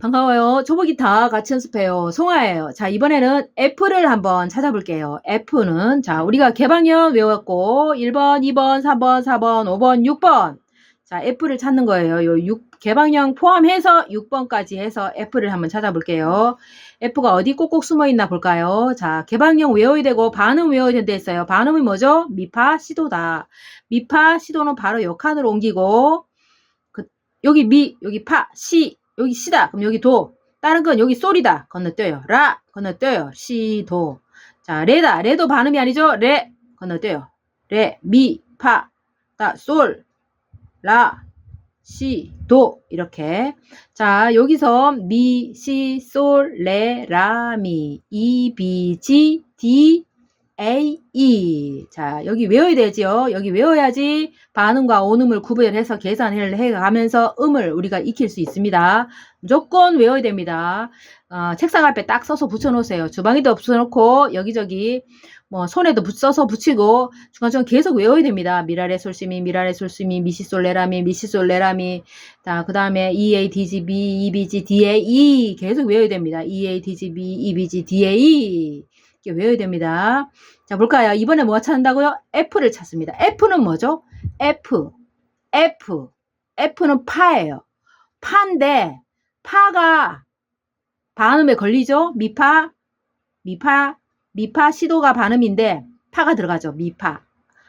반가워요. 초보기 타 같이 연습해요. 송아예요. 자, 이번에는 F를 한번 찾아볼게요. F는, 자, 우리가 개방형 외웠고, 1번, 2번, 3번, 4번, 5번, 6번. 자, F를 찾는 거예요. 요 6, 개방형 포함해서 6번까지 해서 F를 한번 찾아볼게요. F가 어디 꼭꼭 숨어 있나 볼까요? 자, 개방형 외워야 되고, 반음 외워야 된다 했어요. 반음이 뭐죠? 미파, 시도다. 미파, 시도는 바로 요 칸으로 옮기고, 그, 여기 미, 여기 파, 시, 여기 시다. 그럼 여기 도. 다른 건 여기 솔이다. 건너뛰어요. 라. 건너뛰어요. 시, 도. 자, 레다. 레도 반음이 아니죠? 레. 건너뛰어요. 레, 미, 파, 따, 솔, 라, 시, 도. 이렇게. 자, 여기서 미, 시, 솔, 레, 라, 미, 이, 비, 지, 디, A, E. 자, 여기 외워야 되지요. 여기 외워야지 반음과 온음을 구별해서 계산을 해가면서 음을 우리가 익힐 수 있습니다. 무조건 외워야 됩니다. 어, 책상 앞에 딱 써서 붙여놓으세요. 주방에도 붙여놓고 여기저기 뭐 손에도 붙- 써서 붙이고 중간중간 계속 외워야 됩니다. 미라레 솔시미, 미라레 솔시미, 미시솔레라미, 미시솔레라미. 자, 그 다음에 E, A, D, G, B, E, E 계속 외워야 됩니다. E, A, D, G, 이렇게 외워야 됩니다. 자, 볼까요? 이번에 뭐 찾는다고요? F를 찾습니다. F는 뭐죠? F, F, F는 파예요. 파인데 파가 반음에 걸리죠? 미파, 미파, 미파 시도가 반음인데 파가 들어가죠. 미파.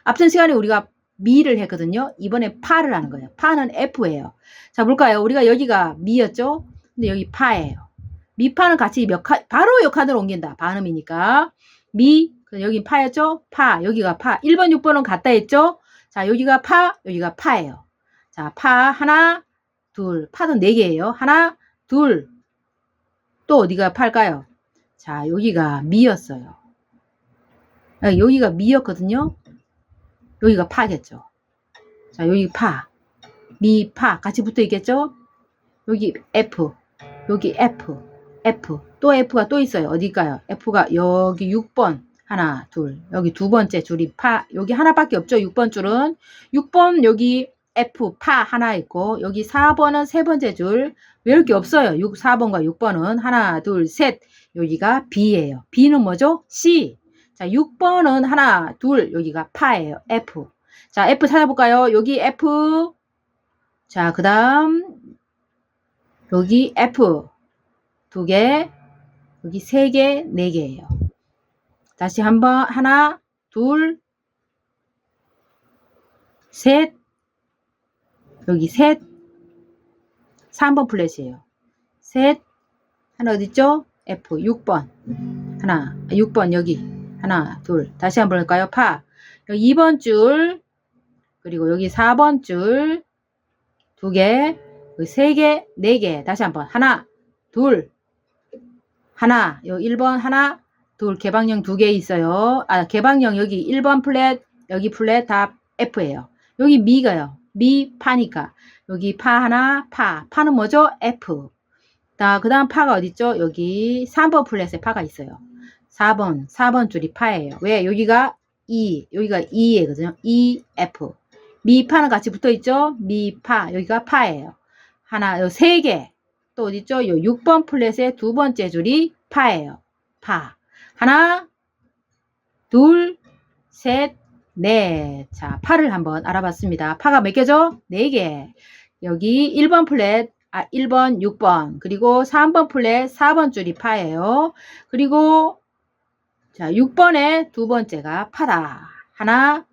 앞선 시간에 우리가 미를 했거든요. 이번에 파를 하는 거예요. 파는 F예요. 자, 볼까요? 우리가 여기가 미였죠? 근데 여기 파예요. 미파는 같이 몇 칸, 바로 요 칸으로 옮긴다. 반음이니까. 미, 여기 파였죠? 파, 여기가 파. 1번, 6번은 같다 했죠? 자, 여기가 파, 여기가 파예요. 자, 파, 하나, 둘. 파는 4개예요. 하나, 둘. 또 어디가 팔까요? 자, 여기가 미였어요. 아, 여기가 미였거든요. 여기가 파겠죠. 자, 여기 파. 미, 파. 같이 붙어 있겠죠? 여기 F. 여기 F. F. 또 F가 또 있어요. 어딜까요? F가 여기 6번. 하나, 둘. 여기 두 번째 줄이 파. 여기 하나밖에 없죠. 6번 줄은. 6번 여기 F 파 하나 있고 여기 4번은 세 번째 줄 외울 게 없어요. 6, 4번과 6번은 하나, 둘, 셋. 여기가 B예요. B는 뭐죠? C. 자, 6번은 하나, 둘. 여기가 파예요. F. 자, F 찾아볼까요? 여기 F. 자, 그 다음 여기 F 두 개, 여기 세 개, 네 개예요. 다시 한번 하나, 둘, 셋, 여기 셋, 3번 플랫이에요. 셋, 하나 어딨죠? F, 6번. 하나, 6번 여기. 하나, 둘. 다시 한번 볼까요? 파. 여기 2번 줄, 그리고 여기 4번 줄, 두 개, 여기 세 개, 네 개. 다시 한번. 하나, 둘, 하나. 여기 1번 하나, 둘. 개방형 두 개 있어요. 아, 개방형 여기 1번 플랫, 여기 플랫 다 F예요. 여기 미가요. 미, 파니까. 여기 파 하나, 파. 파는 뭐죠? F. 자, 그 다음 파가 어딨죠? 여기 3번 플랫에 파가 있어요. 4번, 4번 줄이 파예요. 왜? 여기가 E, 여기가 E거든요. E, F. 미파는 같이 붙어 있죠? 미파. 여기가 파예요. 하나, 요 세 개. 또 어딨죠? 요 6번 플랫의 두 번째 줄이 파예요. 파. 하나, 둘, 셋, 넷. 자, 파를 한번 알아봤습니다. 파가 몇 개죠? 네 개. 여기 1번 플랫, 아, 1번, 6번. 그리고 3번 플랫, 4번 줄이 파예요. 그리고 자, 6번의 두 번째가 파다. 하나,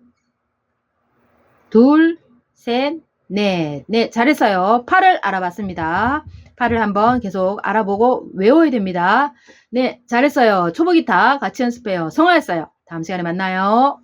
둘, 셋, 넷. 네, 잘했어요. 파를 알아봤습니다. 파를 한번 계속 알아보고 외워야 됩니다. 네, 잘했어요. 초보 기타 같이 연습해요. 성화했어요. 다음 시간에 만나요.